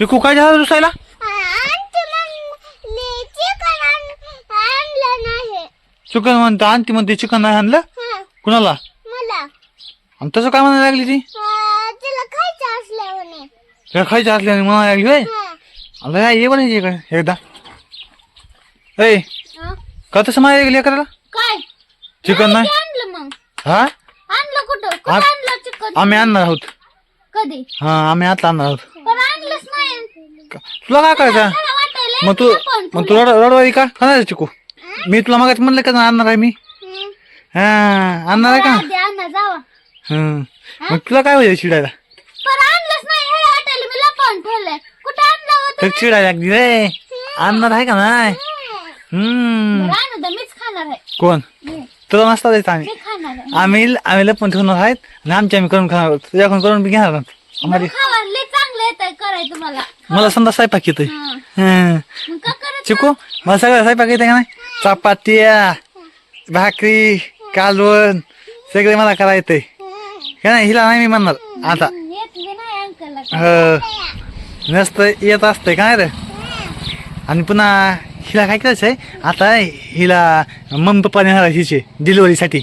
चिकू काय झालं रुसायला आणते मग ले चिकन आण- आणलं नाही. चिकन म्हणतं म्हणते चिकन नाही आणलं? कुणाला? आणि तसं काय म्हणायला लागली ती? तिला खायचं असल्याने असल्याने म्हणायला लागली होय? अरे या, बरं इकडे एकदा. ए हा. का तसं म्हणायला गेली करायला काय? चिकन नाही? हा? आणलं कुठं? आम्ही आणणार आहोत. कधी? हा आम्ही आता आणणार आहोत पण आणलंच नाही का- तुला काय करायचं? मग तू मग तू रड रडवारी का? खाणार चिकू? मी तुला मग म्हणलं का आणणार आहे मी? हा. आणणार आहे का? हं. मग तुला काय होईल चिडायला? हे तर चिडायला लागली रे. आणणार आहे का नाही? हम्म कोण? तुला नसता द्यायचं आम्ही. आम्ही आम्ही लपून ठेवणार आहेत आणि आमची आम्ही करून खाणार. तुझ्याकडून करून बी घेणार. आम्हाला येत मला. समजा स्वयंपाक येतोय. मग का करत चिकू मला सगळं स्वयंपाक येते का नाही? चपात्या भाकरी कालवण सगळे मला करा येते का नाही? हिला नाही मी म्हणणार. आता. येत बी नाही अंकलला. हो. नसतं येत असतंय काय रे? आणि पुन्हा हिला काय करायचं आहे आता हिला मम्मी पप्पा नेणार आहे हिचे डिलिव्हरीसाठी.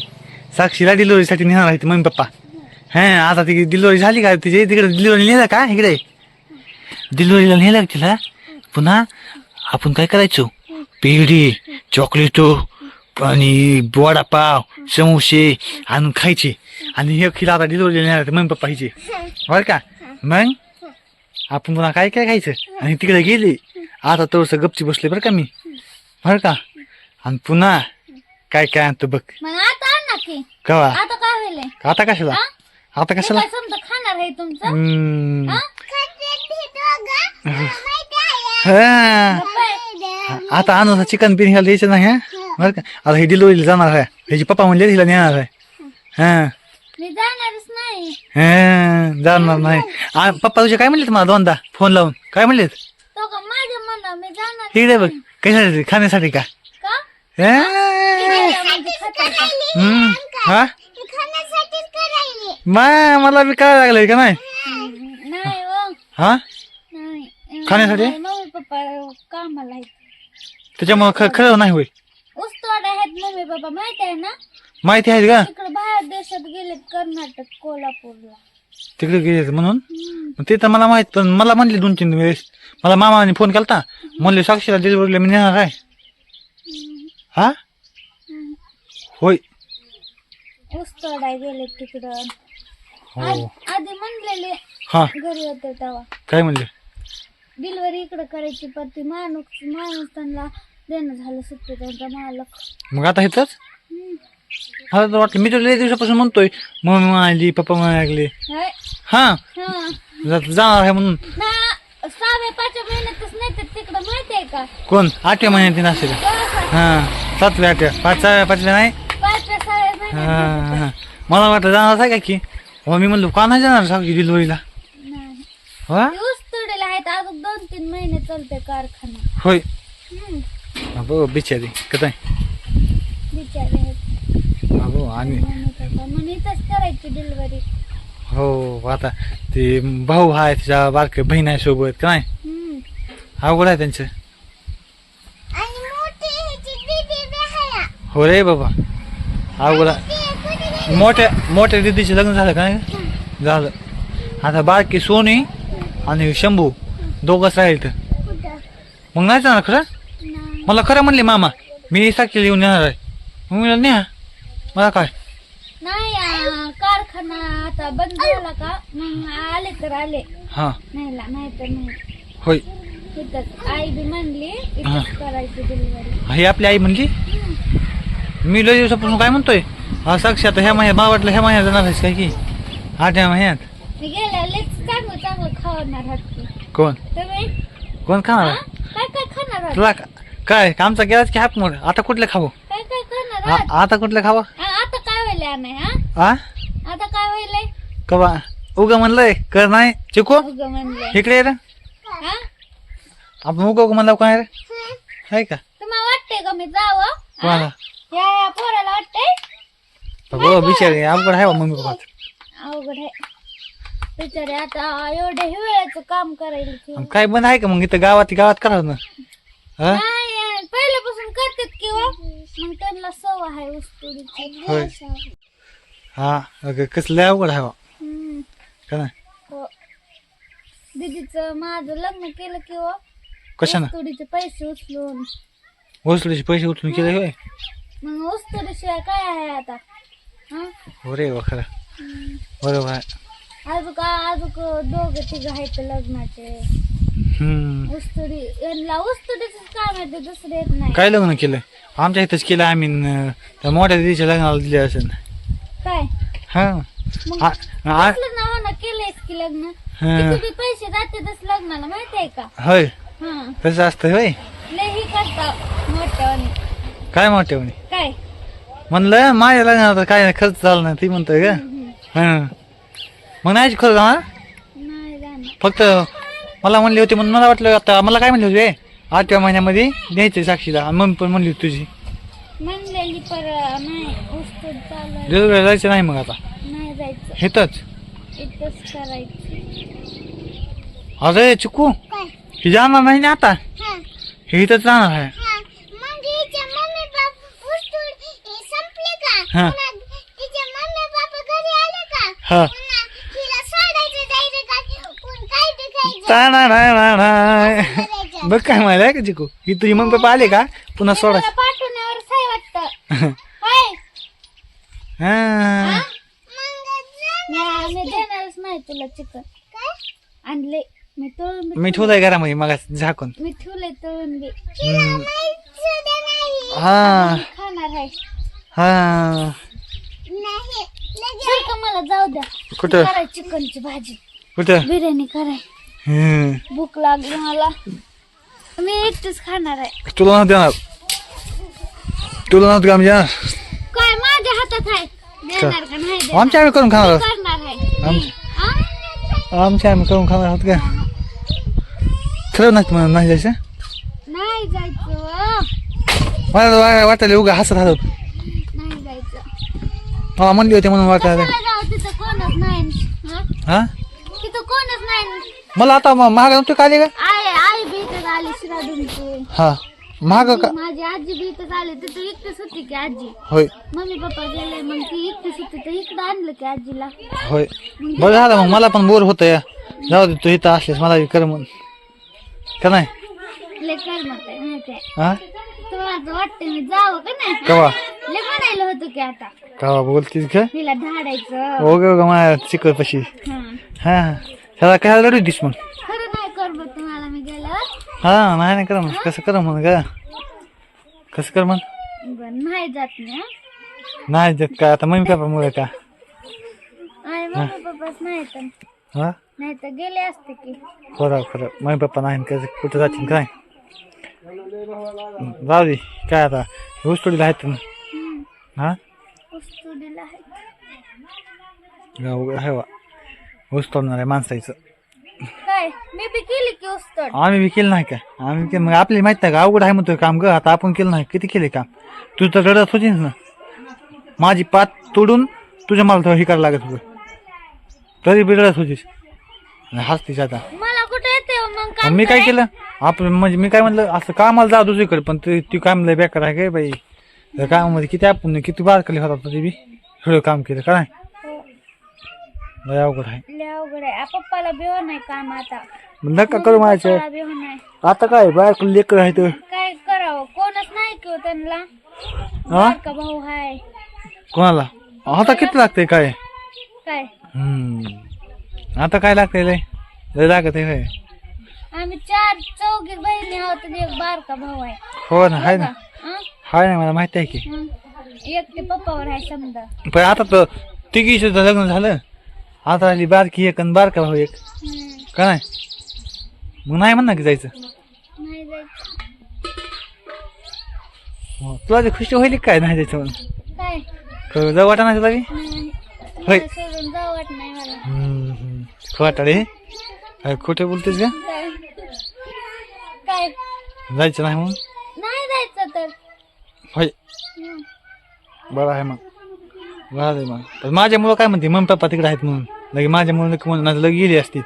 साक्षीला डिलिव्हरीसाठी नेणार आहे मम्मी पप्पा हां आता ती डिलिव्हरी झाली का? तिची तिकडे डिलिव्हरी नेलं का? इकडे? डिलिव्हरीला नेलं तिला? पुन्हा आपण काय करायचो? पेढी चॉकलेटो आणि वडापाव समोसे आणून खायचे. आणि हे खिला आता डिलिव्हरी नेणार मम्मी पप्पा हिचे बरं का? मग आपण पुन्हा काय काय खायचं? आणि तिकडे गेली. आता थोडस गपची बसले बरं का मी. बरं का? आणि पुन्हा काय काय आणतो बघ. कवा? आता कशाला? आता कशाला? खाणार. हा? हा. आता आणू चिकन बिर्याणी ह्याला द्यायचं नाही हा? बरं का? आता हे डिलिव्हरीला जाणार आहे. ह्याची पप्पा म्हणले हिला नेणार आहे. हा. मी जाणारच नाही. हा, जाणार नाही. आ, पप्पा तुझे काय म्हणले तुम्हाला दोनदा? फोन लावून. काय म्हणलेत? तो का माझ्या मना मी जाणार इकडे बघ. कशासाठी? खाण्यासाठी का? का? हा. हम्म. हा? मा मला बी काय लागलंय का नाही? नाही हो. हा? खाण्यासाठी? नाही, मम्मी पप्पा कामाला आहेत. त्याच्यामुळे ख खरं नाही होईल. उस्तवाड आहेत मम्मी पप्पा माहीत आहे ना? माहिती आहे का? तिकडे बाहेर देशात गेलेत कर्नाटक कोल्हापूरला. तिकडे गेले म्हणून? हम्म. मग ते तर मला माहीत पण मला म्हणले दोन तीन वेळेस. मला मामाने फोन केलता. म्हणले साक्षीला डिलिव्हरीला मी नेणार आहे. हा? होय. उस्तवाडा गेलेत तिकडं. हो. आध- आधी म्हणलेले हा. घरी होते तेव्हा. काय म्हणले? डिलिव्हरी इकडे करायची पण ती माणूस माणूस त्यांना देणं झालं सुट्टी त्यांचा मालक. मग आता इथंच? हम्म. मला तर वाटलं मी तर लय दिवसापासून म्हणतोय मम्मी म्हणाली पप्पा म्हणाले हाय. हा. हा. जा- जाणार आहे म्हणून. ना सहाव्या पाचव्या महिन्यातच नाही तर तिकडं माहिती आहे का? कोण? आठव्या महिन्यात पाचव्या हा सातव्या. आठव्या. पाचव्या पाचव्या नाही? सहाव्या हा, महिन्यात हा. मला वाटलं जाणार आहे का की? हो मी म्हणलो का नाही जाणार? साक्षी डिलिव्हरीला नाही. हा आहेत अजून दोन तीन महिने चालते कारखाना. होय? हम्म. अबो बिचारी. कसं बिचारे आहेत. अबो आणि? म्हणत होता. म्हणून इथंच करायची डिलिव्हरी हो आता ते भाऊ आहे तिच्या बारके बहीण आहे सोबत का नाही? अवघड आहे त्यांचं. आणि मोठी ह्याची दीदी बी आहे. हो रे बाबा. अवघड आहे. ती कुठे मोठ्या मोठ्या दिदीचे लग्न झालं का नाही? झालं. आता बारकी सोनी आणि शंभू. दोघंच राहील तर? मग नाही जाणार खरं. मला खरं म्हणले मामा मी साक्षी येऊन येणार आहे. मग मी न्या मला काय? नाही आ, कारखाना आता बंद झाला का? मग आले तर आले. हां. नाही ला- नाही तर नाही. होय. इथंच आई बी म्हणली हा. इथंच करायची डिलिव्हरी ही आपली आई म्हणली मी लय दिवसापासून काय म्हणतोय? हा साक्षी आता ह्या महिन्यात मला वाटलं ह्या महिन्यात जाणार आहेस काय की? आठव्या महिन्यात. मी चांगलं चांगलं खावणार आहात की कोण? तुम्ही? कोण खाणार? हा? आहे? काय काय खाणार आहात तुला काय आमचा गेलाच की हाप मोड? आता कुठले खावं? काय काय खाणार आ- आहात आता कुठले खावं? आ, आता काय व्हायलंय आम्ही हा? आ? आता काय व्हायलंय? कवा? उग म्हणलंय कर नाही. चिकू उगं म्हणलंय. इकडे ये रे. हा? आपण उग उग म्हणलं काय रे? आहे का? तुम्हाला वाटतंय का मी जावं? कोणाला? या या पोराला वाटतंय? हो बिचारे अवघड आहे बा मम्मी पप्पा अवघड आहे. बिचारे आता एवढ्या हिवाळ्याचं काम करायला काय बंद आहे का मग? इथं गावात गावात करावं ना. हा? नाही पहिल्यापासून करतात किंवा मग त्यांना सव आहे ऊसतोडीची. हा अगं कसलं अवघड आहे बा. हम्म. का नाही? हो. दीदीचं माझं लग्न केलं किंवा कशानं? ऊसतोडीचे पैसे उचलून. वसुलीचे पैसे उठून केले होय? मग ऊसतोडीशिवाय काय आहे आता? हा? हो रे वा खरं. बरोबर आहे. अजून अजून दोघं तिघ आहेत लग्नाचे. हम्म. यांना ऊसतोडीच काम येते दुसरे येत नाही. काय लग्न केलं? आमच्या इथंच केलं आम्ही न, त्या मोठ्या दिदीच्या लग्नाला दिले असेल काय? हा. मग आ- आ- की लग्न? हा. किती बी पैसे जातातच लग्नाला माहिती आहे का? होय. हा. तसं असतं होय. लय करता मोठ्यावानी काय मोठ्या म्हणे? काय? म्हणलं माझ्या लग्नात काय खर्च झाला नाही ती म्हणतोय का. हा. मग नाही नाही जाणार फक्त मला म्हणली होती म्हणून मला वाटलं आता मला काय म्हणली होती "ए, आठव्या महिन्यामध्ये द्यायचं साक्षीला. मम्मी पण म्हणली होती तुझी. म्हणलेली पर नाही चालू जायचं नाही मग आता? नाही जायचं. हेतच इथंच करायचं. अरे चिकू. ही जाणार नाही ना आता? हा. इथंच राहणार आहे. हा. पुन्हा तिचे मम्मी बाप घरी आले का हा पुन्हा तिला सोडायचं जायचं का कोण काय ते ना- ना- ना- ना. बघ काय माहिती आहे का चिकू? ही तुझी मम्मी पप्पा आले का? पुन्हा सोडा. मला पाठवण्यावर काय वाटतं. हाय. हा. नाही मी देणारच नाही तुला चिकन. काय? आणले. मी तळून बी मी ठेवलंय घरामध्ये मग झाकून. मी ठेवलंय तळून बी हम्म. हा. खाणार आहे. हा. चल का मला जाऊ द्या. कुठं? चिकनची भाजी. कुठं? बिर्याणी कराय. भूक लागली मला. मी एकटीच खाणार आहे. तुला नव्हतं देणार. तुला नव्हतं का आम्ही देणार काय माझ्या हातात आहे. देणार का नाही देणार? आमच्या आम्ही करून खाणार आहोत. करणार आहे. आमच्या हा? आमच्या आम्ही करून खाणार आहोत का? खरं नाही तुम्हाला नाही जायचं? नाही जायचं. मला तर वा- वाटायला उगा हसत हसत. नाही जायचं. मला म्हणली होती म्हणून वाटायला. कशाला जाऊ तिथं कोणच नाही. हा? हा? तिथं कोणच नाही. मला आता महाग नव्हतं का आली का आई हा. महाग का? माझी आजी इथं आली तिथं एकटीच होती की आजी. होय. मम्मी पप्पा गेले मग ती एकटीच होती तर इकडं आणलं की आजीला. होय. बरं झालं मग मला पण बोर होतं या जाऊ दे तू इथं असलेस मला कर मग. का नाही? लय करमत आहे माहिती आहे. हा? तुम्हाला तर वाटतं मी जावं का नाही? कवा? लय म्हणायला होतं की आता. कवा बोलतीस का तिला धाडायचं. ओगे ओगे माझ्या चिकल पशी हा. हा. त्याला काय लढू दिस मग खरं नाही करमत तुम्हाला मी गेल्यावर. हा नाही नाही कर मग कसं कर मग का कसं कर मग बरं नाही जात मी हा. नाही देत का? आता मम्मी पप्पा मुळे का? आणि मम्मी पप्पाच नाही तर. हा? नाही तर गेले असते की. खरं खरं. मम्मी पप्पा नाही कसं कुठं जातील काय? जाऊ दे काय आता? ऊस थोडी आहेत ना. हम्म. हा? उस्तुडीला आहे गाव आहे वा ऊस तोडणार आहे माणसाचं काय मी बी केली की उस्तड आम्ही बी केलं नाही का आम्ही मग आपल्याला माहीत नाही का अवघड आहे म्हणतोय काम ग आता आपण केलं नाही किती केले काम तू तर रडत होतीस ना माझी पात तोडून तुझ्या मला थोडं हे करायला लागत होतं तरी बी रडत होतीस आणि हसतीस आता मला कुठे येते हो मग मग काम मी काय? केलं आपण म्हणजे मी काय म्हणलं असं कामाला जा दुसरीकडे पण ते ती काम लय बेकार आहे काय बाई त्या कामामध्ये किती आपण किती बार केले होता तुझी बी सगळं काम केलं काय लय अवघड आहे. लय अवघड आहे. आ, पप्पाला बेव नाही काम आता. नका करू माझ्या पप्पाला बेव नाही. आता काय बायको लेकर आहे तर काय करावं? कोणच नाही की हो त्यांना. हा? का भाऊ हाय. कोणाला? आता किती लागतंय काय? काय? हम्म. आता काय लागतंय लय? लय लागत आहे होय. आम्ही चार चौघी बहिणी आहोत आणि एक बारका भाऊ आहे. हो ना हाय ना. हं? हाय ना मला माहिती आहे की. एक ते पप्पावर आहे समजा. पण आता तर तिघी लग्न झालं. आता आली बारकी एक आणि बारका भाऊ एक. का नाही? मग नाही म्हणणार की जायचं? नाही जायचं. हो, तुला ते खुशी होईल काय नाही जायचं म्हणून काय? क- जाऊ वाटा नाही तुला बी? नाही. होय. मला सोडून जाऊ वाट नाही मला. हम्म, हम्म. खोटाडे काय खोटे बोलतेस का? काय? काय? जायचं नाही म्हणून? नाही जायचं तर. होय. बरं आहे मग. बरं आहे मग. पण माझ्यामुळं काय म्हणते? मम्मी पप्पा तिकडे आहेत म्हणून. लगे माझ्या मुलं म्हणून माझं लगे गेली असती.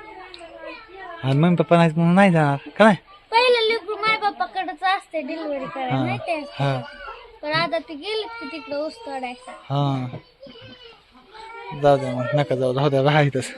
आणि मम्मी पप्पा नाही म्हणून नाही जाणार का नाही? पहिलं लेकरू माय बाप्पाकडेच असते डिलिव्हरी करायला हा. नाही ते हा. पण आता ते गेलेत की तिकडे ऊस तोडायचा. हा. जाऊ द्या मग नका जाऊ राहू द्या राहा इथंच.